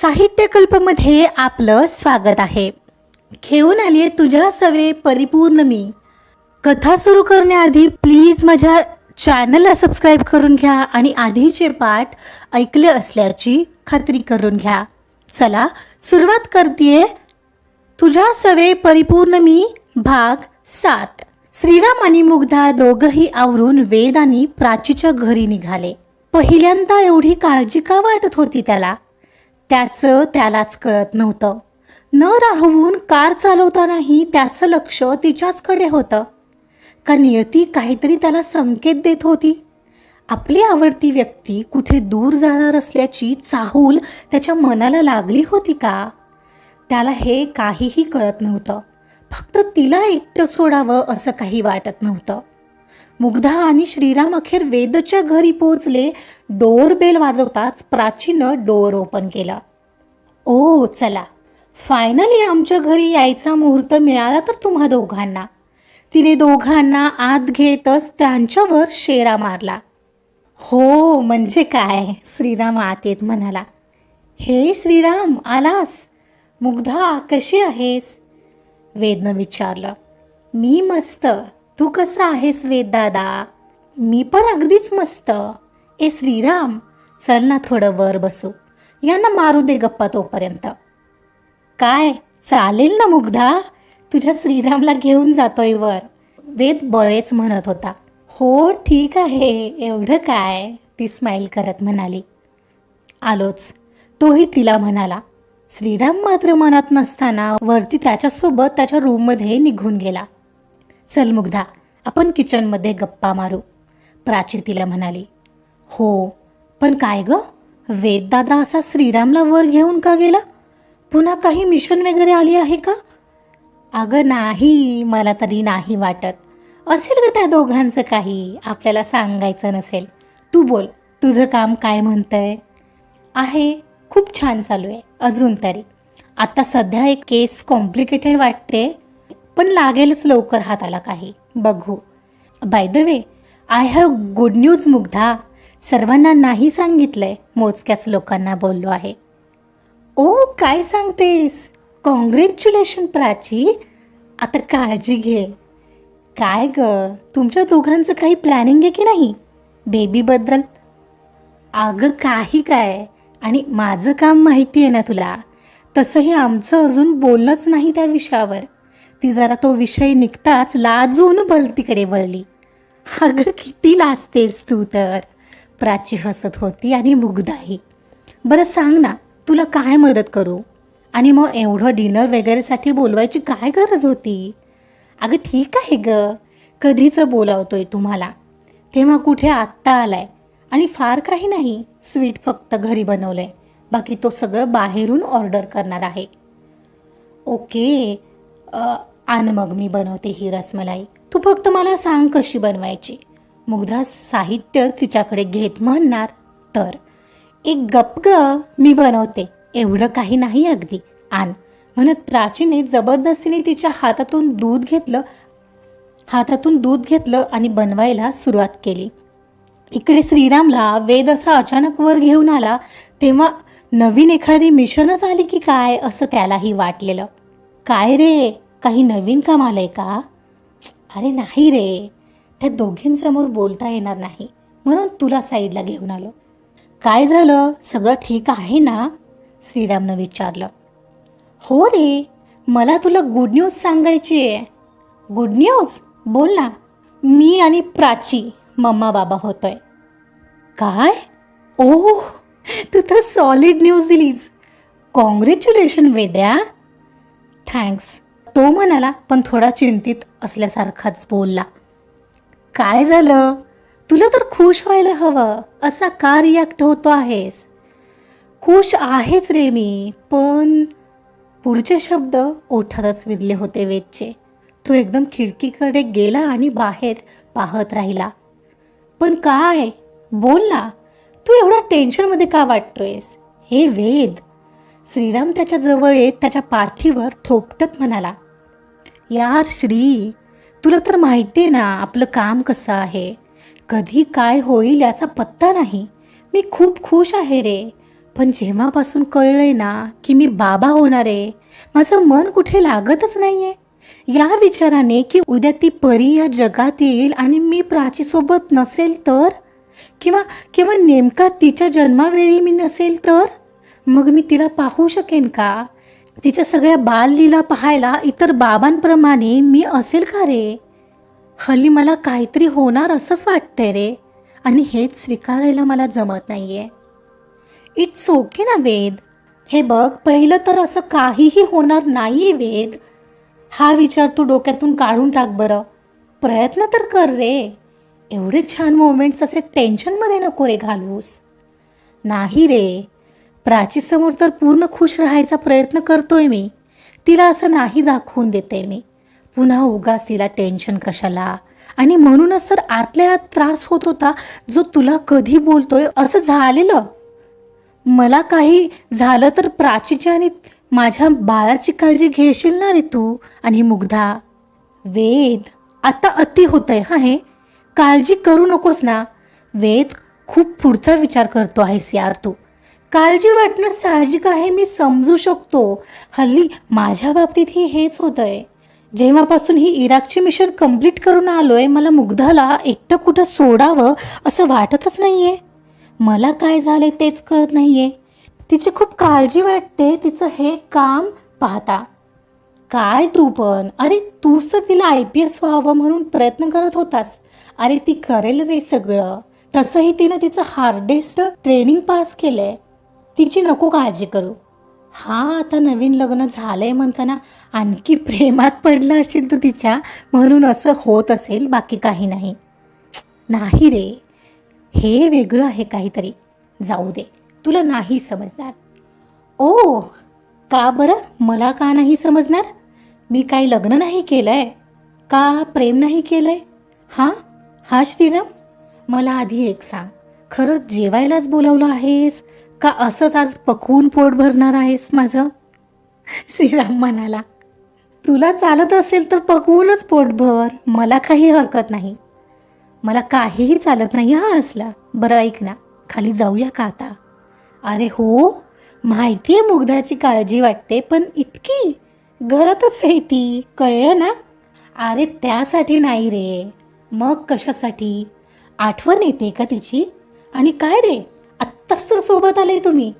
साहित्यकल्पमध्ये आपलं स्वागत आहे. घेऊन आली आहे तुझ्या सवे परिपूर्ण मी. कथा सुरू करण्याआधी प्लीज माझ्या चॅनलला सबस्क्राईब करून घ्या आणि आधीचे पाठ ऐकले असल्याची खात्री करून घ्या. चला सुरुवात करते तुझ्या सवे परिपूर्ण मी भाग सात. श्रीराम आणि मुग्धा दोघही आवरून वेद आणि प्राचीच्या घरी निघाले. पहिल्यांदा एवढी काळजी का वाटत होती त्याला? त्याचं त्यालाच कळत नव्हतं. न राहून कार चालवतानाही त्याचं लक्ष तिच्याचकडे होतं. का नियती काहीतरी त्याला संकेत देत होती. आपली आवडती व्यक्ती कुठे दूर जाणार असल्याची चाहूल त्याच्या मनाला लागली होती का? त्याला हे काहीही कळत नव्हतं. फक्त तिला एकटं सोडावं असं काही वाटत नव्हतं. मुग्धा आणि श्रीराम अखेर वेदच्या घरी पोहोचले. डोअर बेल वाजवताच प्राचीनं डोअर ओपन केला. ओ चला. फायनली आमच्या घरी यायचा मुहूर्त मिळाला तर तुम्हा दोघांना. तिने दोघांना आत घेतच त्यांच्यावर शेरा मारला. हो म्हणजे काय? श्रीराम आत येत म्हणाला. हे श्रीराम आलास? मुग्धा कशी आहेस? वेदनं विचारलं. मी मस्त. तू कसा आहेस वेद दादा? मी पण अगदीच मस्त. ए श्रीराम चल ना थोडं वर बसू. यांना मारू दे गप्पा तोपर्यंत. काय चालेल ना मुग्धा? तुझ्या श्रीरामला घेऊन जातोय वर. वेद बळेच म्हणत होता. हो ठीक आहे. एवढं काय? ती स्माईल करत म्हणाली. आलोच. तोही तिला म्हणाला. श्रीराम मात्र मनात नसताना वरती त्याच्यासोबत त्याच्या रूममध्ये निघून गेला. चल मुग्धा आपण किचनमध्ये गप्पा मारू. प्राची तिला म्हणाली हो पण काय ग? वेददादा असा श्रीरामला वर घेऊन का गेला? पुन्हा काही मिशन वगैरे आली आहे का? अगं नाही मला तरी नाही वाटत. असेल ग त्या दोघांचं काही आपल्याला सांगायचं नसेल. तू बोल तुझं काम काय म्हणतंय? आहे खूप छान चालू आहे अजून तरी. आता सध्या एक केस कॉम्प्लिकेटेड वाटते पण लागेलच लवकर हाताला काही. बघू. By the way I have good news Mugdha. सर्वांना नाही सांगितलंय मोजक्याच लोकांना बोललो आहे. ओ काय सांगतेस? कॉंग्रॅच्युलेशन प्राची. आता काळजी घे. काय ग? तुमच्या दोघांचं काही प्लॅनिंग आहे की नाही? बेबीबद्दल अगं काही काय. आणि माझं काम माहिती आहे ना तुला. तसंही आमचं अजून बोलणंच नाही त्या विषयावर. ती जरा तो विषय निघताच लाजून भलतीकडे वळली. अगं किती लाजतेस तू तर. प्राची हसत होती आणि मुग्धाही. बरं सांग ना तुला काय मदत करू? आणि मग एवढं डिनर वगैरेसाठी बोलवायची काय गरज होती? अगं ठीक आहे ग. कधीचं बोलावतोय तुम्हाला. तेव्हा कुठे आत्ता आलाय. आणि फार काही नाही. स्वीट फक्त घरी बनवलंय. बाकी तो सगळं बाहेरून ऑर्डर करणार आहे. ओके. आण मग मी बनवते ही रसमलाई. तू फक्त मला सांग कशी बनवायची. मुग्धा साहित्य तिच्याकडे घेत म्हणणार तर एक गप ग मी बनवते. एवढं काही नाही अगदी. आण. म्हणत प्राचीने जबरदस्तीने तिच्या हातातून दूध घेतलं हातातून दूध घेतलं आणि बनवायला सुरुवात केली. इकडे श्रीरामला वेद असा अचानक वर घेऊन आला तेव्हा नवीन एखादी मिशनच आली की काय असं त्यालाही वाटलेलं. काय रे? काही नवीन काम आलंय का? अरे नाही रे. त्या दोघींसमोर बोलता येणार नाही. म्हणून तुला साईडला घेऊन आलो. काय झालं? सगळं ठीक आहे ना? श्रीरामनं विचारलं. हो रे. मला तुला गुड न्यूज सांगायची आहे. गुड न्यूज बोल ना. मी आणि प्राची मम्मा बाबा होतोय. काय? ओह! तू तर सॉलिड न्यूज दिलीस. कॉंग्रॅच्युलेशन वेद्या. थँक्स तो म्हणाला पण थोडा चिंतित असल्यासारखाच बोलला. काय झालं? तुला तर खुश व्हायला हवं. असा का रिॲक्ट होतो आहेस? खुश आहेच रे मी पण पुढचे शब्द ओठातच विरले होते वेदचे. तो एकदम खिडकीकडे गेला आणि बाहेर पाहत राहिला. पण काय? बोल ना. तू एवढा टेन्शनमध्ये का वाटतोयस? हे वेद श्रीराम त्याच्याजवळ येत त्याच्या पाठीवर ठोपटत म्हणाला यार श्री तुला तर माहिती आहे ना आपलं काम कसं आहे. कधी काय होईल याचा पत्ता नाही. मी खूप खुश आहे रे. पण जेव्हापासून कळलंय ना की मी बाबा होणार आहे माझं मन कुठे लागतच नाही आहे या विचाराने की उद्या ती परी या जगात येईल आणि मी प्राचीसोबत नसेल तर? किंवा किंवा नेमका तिच्या जन्मावेळी मी नसेल तर? मग मी तिला पाहू शकेन का? तिच्या सगळ्या बाललीला पाहायला इतर बाबांप्रमाणे मी असेल का रे? हल्ली मला काहीतरी होणार असंच वाटतंय रे. आणि हेच स्वीकारायला मला जमत नाही आहे इट्स ओके ना वेद. हे बघ पहिलं तर असं काहीही होणार नाही वेद. हा विचार तू डोक्यातून काढून टाक बरं. प्रयत्न तर कर रे. एवढे छान मोमेंट्स असे टेन्शनमध्ये नको रे घालूस. नाही रे. प्राचीसमोर तर पूर्ण खुश राहायचा प्रयत्न करतोय मी. तिला असं नाही दाखवून देते मी. पुन्हा उगाच तिला टेन्शन कशाला? आणि म्हणूनच तर आतल्या आत त्रास होत होता जो तुला कधी बोलतोय असं झालेलं? मला काही झालं तर प्राचीची आणि माझ्या बाळाची काळजी घेशील ना रे तू? आणि मुग्धा वेद आता अति होतंय हा हे. काळजी करू नकोस ना. वेद खूप पुढचा विचार करतो आहेस यार तू. काळजी वाटणं साहजिक आहे मी समजू शकतो. हल्ली माझ्या बाबतीतही हेच होतंय. जेव्हापासून ही इराकची मिशन कंप्लीट करून आलोय मला मुग्धाला एकटं कुठं सोडावं असं वाटतच नाही आहे मला काय झालं तेच कळत नाही आहे तिची खूप काळजी वाटते तिचं हे काम पाहता. काय तू पण? अरे तू सर तिला आय पी एस व्हावं म्हणून प्रयत्न करत होतास. अरे ती करेल रे सगळं. तसंही तिनं तिचं हार्डेस्ट ट्रेनिंग पास केलंय. तिची नको काळजी करू. हा आता नवीन लग्न झालंय म्हणताना आणखी प्रेमात पडलं असेल तू तिच्या म्हणून असं होत असेल बाकी काही नाही. नाही रे. हे वेगळं आहे काहीतरी. जाऊ दे. तुला नाही समजणार. ओ का बरं? मला का नाही समजणार? मी काही लग्न नाही केलं आहे का प्रेम नाही केलं आहे हां? हा श्रीराम? मला आधी एक सांग. खरंच जेवायलाच बोलवलं आहेस? का असंच आज पकवून पोट भरणार आहेस माझं? श्रीराम म्हणाला तुला चालत असेल तर पकवूनच पोट भर. मला काही हरकत नाही. मला काहीही चालत नाही हा असला. बरं ऐक ना खाली जाऊया का आता? अरे हो माहिती आहे मुग्धाची काळजी वाटते पण इतकी घरातच आहे ती. कळलं ना? अरे त्यासाठी नाही रे. मग कशासाठी? आठवण येते का तिची? आणि काय रे? आत्ताच तर सोबत आले तुम्ही.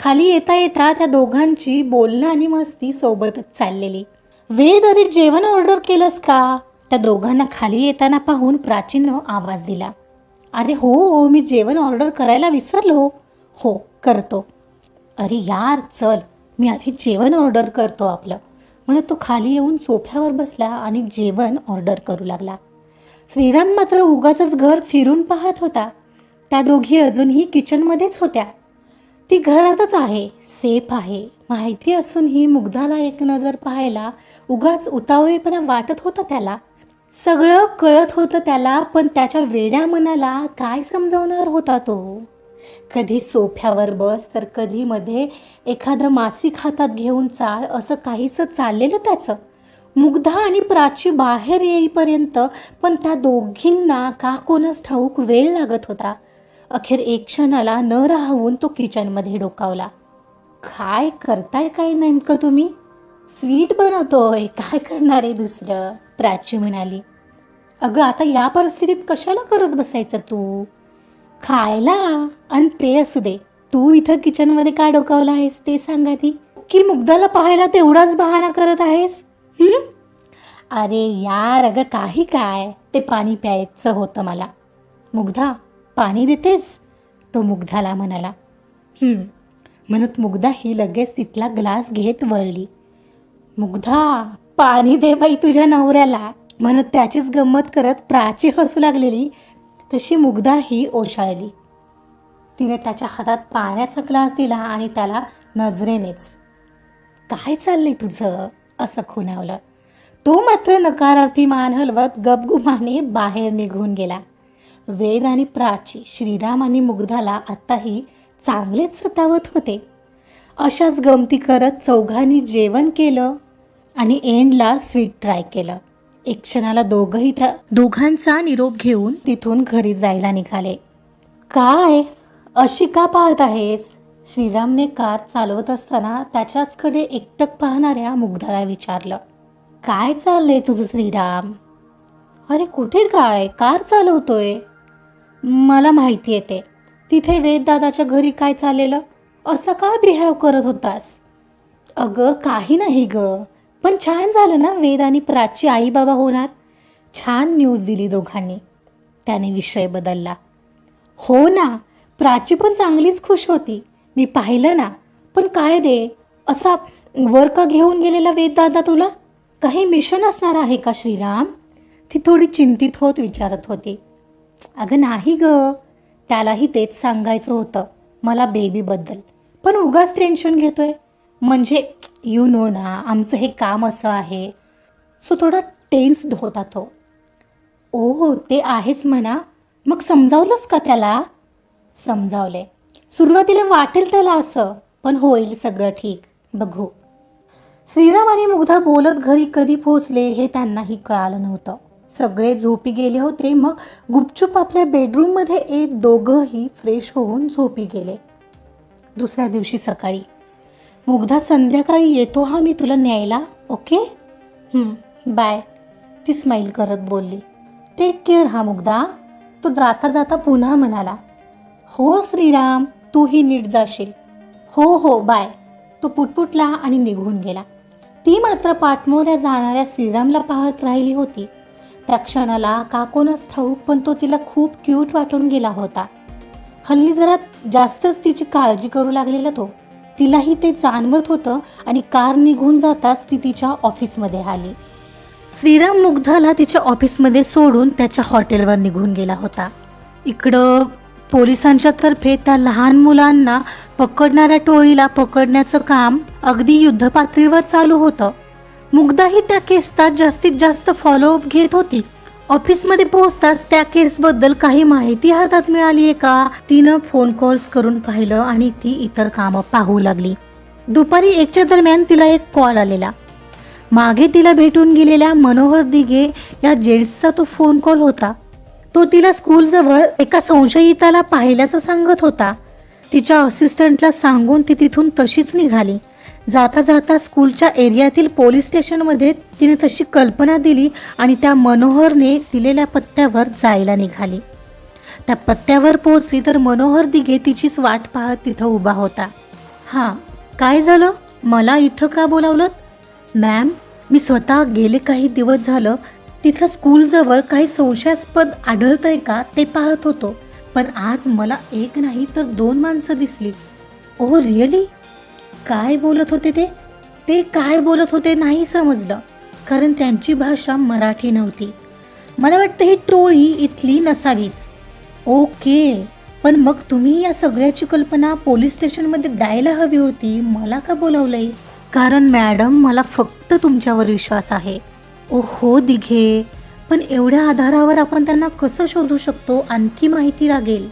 खाली येता येता त्या दोघांची बोलणं आणि मस्ती सोबतच चाललेली. वेद आधी जेवण ऑर्डर केलंस का? त्या दोघांना खाली येताना पाहून प्राचीनं आवाज दिला. अरे हो मी जेवण ऑर्डर करायला विसरलो. हो करतो. अरे यार चल मी आधी जेवण ऑर्डर करतो आपलं. म्हणत तो खाली येऊन सोफ्यावर बसला आणि जेवण ऑर्डर करू लागला. श्रीराम मात्र उगाच घर फिरून पाहत होता. त्या दोघी अजूनही किचनमध्येच होत्या. ती घरातच आहे सेफ आहे. माहिती असूनही मुग्धाला एक नजर पाहायला उगाच उतावळीपणा वाटत होता त्याला. सगळं कळत होतं त्याला पण त्याच्या वेड्या मनाला काय समजवणार होता तो? कधी सोफ्यावर बस तर कधी मध्ये एखादं मासिक हातात घेऊन चाल असं काहीसं चाललेलं त्याचं. मुग्धा आणि प्राची बाहेर येईपर्यंत पण त्या दोघींना का कोणास ठाऊक वेळ लागत होता? अखेर एक क्षणाला न राहून तो किचनमध्ये डोकावला. काय करताय काय नेमकं तुम्ही? स्वीट बनवतोय काय करणार आहे दुसरं? प्राची म्हणाली. अगं आता या परिस्थितीत कशाला करत बसायचं तू? खायला आणि ते असू दे. तू इथं किचनमध्ये काय डोकावलं आहेस ते सांगा ती. की मुग्धाला पाहायला तेवढाच बहाणा करत आहेस? अरे यार अगं काही काय? ते पाणी प्यायचं होतं मला. मुग्धा पाणी देतेस? तो मुग्धाला म्हणाला. म्हणत मुग्धा ही लगेच तिथला ग्लास घेत वळली. मुग्धा पाणी दे बाई तुझ्या नवऱ्याला म्हणत त्याचीच गंमत करत प्राची हसू लागलेली. तशी मुग्धा ही ओशाळली. तिने त्याच्या हातात पाण्याचा ग्लास दिला आणि त्याला नजरेनेच. काय चाललंय तुझं? असं खुणावलं. तो मात्र नकारार्थी मान हलवत गपगुमाने बाहेर निघून गेला. वेद आणि प्राची श्रीराम आणि मुग्धाला आत्ताही चांगलेच सतावत होते. अशाच गमती करत चौघांनी जेवण केलं आणि एंडला स्वीट ट्राय केलं. एक क्षणाला दोघंही त्या दोघांचा निरोप घेऊन तिथून घरी जायला निघाले. काय? अशी का पाहत आहेस? श्रीरामने कार चालवत असताना त्याच्याचकडे एकटक पाहणाऱ्या मुग्धाला विचारलं. काय चाललंय तुझं श्रीराम? अरे कुठे काय? कार चालवतोय. मला माहिती येते. तिथे वेददादाच्या घरी काय चाललेलं? असं का बिहेव करत होतास? अगं काही नाही ग. पण छान झालं ना वेद आणि प्राची आई बाबा होणार? छान न्यूज दिली दोघांनी. त्याने विषय बदलला. हो ना प्राची पण चांगलीच खुश होती. मी पाहिलं ना. पण काय रे असा वर का घेऊन गेलेला वेददादा तुला? काही मिशन असणार आहे का श्रीराम? ती थोडी चिंतित होत विचारत होती. अगं नाही ग. त्यालाही तेच सांगायचं होतं मला बेबीबद्दल पण उगाच टेन्शन घेतोय. म्हणजे यू नो ना आमचं हे काम असं आहे. सो थोडा टेन्स्ड होता तो. ओ हो ते आहेच म्हणा. मग समजावलंच का त्याला? समजावले. सुरुवातीला वाटेल त्याला असं पण होईल सगळं ठीक. बघू. श्रीराम आणि मुग्धा बोलत घरी कधी पोहोचले हे त्यांनाही कळालं नव्हतं. सगळे झोपी गेले होते मग गुपचूप आपल्या बेडरूममध्ये एक दोघंही फ्रेश होऊन झोपी गेले. दुसऱ्या दिवशी सकाळी मुग्धा संध्याकाळी येतो हा मी तुला न्यायला ओके बाय ती स्माईल करत बोलली. टेक केअर हा मुग्धा तो जाता जाता पुन्हा म्हणाला हो श्रीराम तूही नीट जाशील. हो हो बाय तो पुटपुटला आणि निघून गेला. ती मात्र पाठमोऱ्या जाणाऱ्या श्रीरामला पाहत राहिली होती. त्या क्षणाला का कोणास ठाऊक पण तो तिला खूप क्यूट वाटून गेला होता. हल्ली जरा जास्तच तिची काळजी करू लागलेला तो. तिलाही ते जाणवत होतं आणि कार निघून जाताच ती तिच्या ऑफिसमध्ये आली. श्रीराम मुग्धाला तिच्या ऑफिसमध्ये सोडून त्याच्या हॉटेलवर निघून गेला होता. इकडं पोलिसांच्या तर्फे त्या लहान मुलांना पकडणाऱ्या टोळीला पकडण्याचं काम अगदी युद्धपातळीवर चालू होतं. मुग्धाही त्या केसचा जास्तीत जास्त फॉलोअप घेत होती. ऑफिसमध्ये पोहोचताच त्या केसबद्दल काही माहिती हातात मिळाली आहे का तिनं फोन कॉल्स करून पाहिलं आणि ती इतर कामं पाहू लागली. दुपारी एकच्या दरम्यान तिला एक कॉल आलेला. मागे तिला भेटून गेलेल्या मनोहर दिघे या जेंट्सचा तो फोन कॉल होता. तो तिला स्कूलजवळ एका संशयिताला पाहिल्याचं सांगत होता. तिच्या असिस्टंटला सांगून ती तिथून तशीच निघाली. जाता जाता स्कूलच्या एरियातील पोलीस स्टेशनमध्ये तिने तशी कल्पना दिली आणि त्या मनोहरने दिलेल्या पत्त्यावर जायला निघाली. त्या पत्त्यावर पोहोचली तर मनोहर दिघे तिचीच वाट पाहत तिथं उभा होता. हां काय झालं? मला इथं का बोलावलं मॅम मी स्वतः गेले काही दिवस झालं. तिथं स्कूलजवळ काही संशयास्पद आढळतंय का ते पाहत होतो. पण आज मला एक नाही तर दोन माणसं दिसली. Oh really? काय बोलत होते ते? ते काय बोलत होते नाही समजलं. कारण त्यांची भाषा मराठी नव्हती. मला वाटतं ही टोळी इथली नसावीच. ओके पण मग तुम्ही या सगळ्याची कल्पना पोलीस स्टेशनमध्ये द्यायला हवी होती मला का बोलवलंय? कारण मॅडम मला फक्त तुमच्यावर विश्वास आहे. ओहो दिघे. पण एवढ्या आधारावर आपण त्यांना कसं शोधू शकतो? आणखी माहिती लागेल.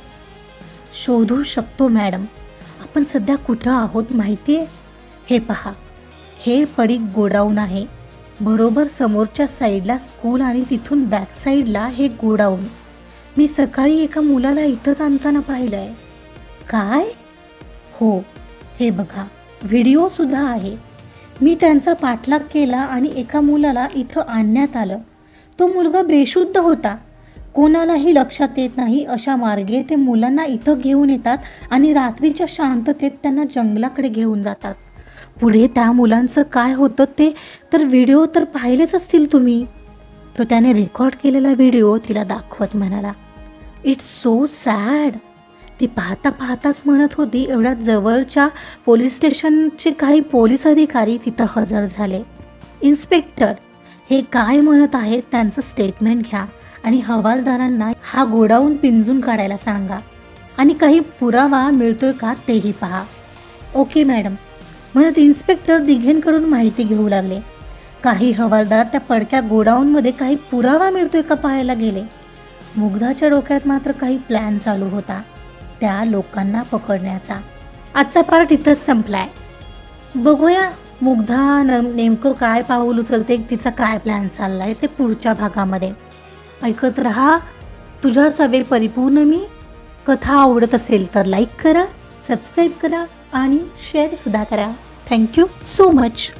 शोधू शकतो मॅडम. आपण सध्या कुठं आहोत माहिती आहे हे पहा. हे पडीक गोडाऊन आहे. बरोबर समोरच्या साईडला स्कूल आणि तिथून बॅक साईडला हे गोडाऊन. मी सकाळी एका मुलाला इथंच आणताना पाहिलं आहे काय? हो. हे बघा. व्हिडिओसुद्धा आहे. मी त्यांचा पाठलाग केला आणि एका मुलाला इथं आणण्यात आलं. तो मुलगा बेशुद्ध होता. कोणालाही लक्षात येत नाही अशा मार्गे ते मुलांना इथं घेऊन येतात आणि रात्रीच्या शांततेत त्यांना जंगलाकडे घेऊन जातात. पुढे त्या मुलांचं काय होतं ते तर व्हिडिओ तर पाहिलेच असतील तुम्ही. तो त्याने रेकॉर्ड केलेला व्हिडिओ तिला दाखवत म्हणाला इट्स सो सॅड ती पाहता पाहताच म्हणत होती एवढ्या जवळच्या पोलीस स्टेशनचे काही पोलीस अधिकारी तिथं हजर झाले. इन्स्पेक्टर हे काय म्हणत आहेत त्यांचं स्टेटमेंट घ्या. आणि हवालदारांना हा गोडाऊन पिंजून काढायला सांगा. आणि काही पुरावा मिळतोय का तेही पहा. Okay madam. म्हणत इन्स्पेक्टर दिघेंकडून माहिती घेऊ लागले. काही हवालदार त्या पडक्या गोडाऊनमध्ये काही पुरावा मिळतोय का पाहायला गेले? मुग्धाच्या डोक्यात मात्र काही प्लॅन चालू होता. त्या लोकांना पकडण्याचा. आजचा पार्ट इथंच संपलाय. बघूया मुग्धा न नेमकं काय पाऊल उचलते तिचा काय प्लॅन चाललाय ते पुढच्या भागामध्ये. ऐकत रहा. तुझ्या सवेर परिपूर्ण मी. कथा आवडत असेल तर लाईक करा सबस्क्राईब करा आणि शेअरसुद्धा करा. Thank you so much